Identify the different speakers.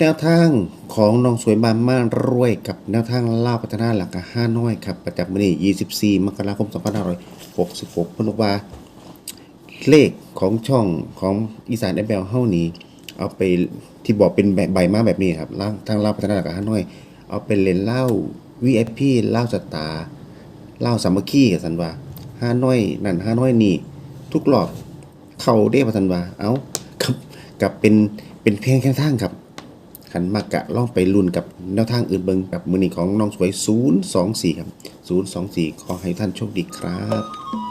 Speaker 1: แนวทางของน้องสวยบานม่านรวยกับแนวทางล่าวพัฒนาหลักกะห้าน้อยครับประจำวันที่24 มกราคม 2566พนุกว่าเลขของช่องของอีสานแอปเบลเฮานี้เอาไปที่บอกเป็นแบบใบมาแบบนี้ครับล่างทางล่าวพัฒนาหลักกะห้าน้อย เอาไปเลนเหล้า VIP เหล้าสตาร์เหล้าสามัคคีกับสันว่าห้าน้อยนั่นห้าน้อยนี่ทุกรอบเข้าเด้ประสันว่าเอ้ากับกับเป็นเป็นเพียงแค่ทางครับ ขันมากะล่องไปรุ่นกับแนวทางอื่นเบิงกับมือนีของน้องสวย 024 ครับ 024 ขอให้ท่านโชคดีครับ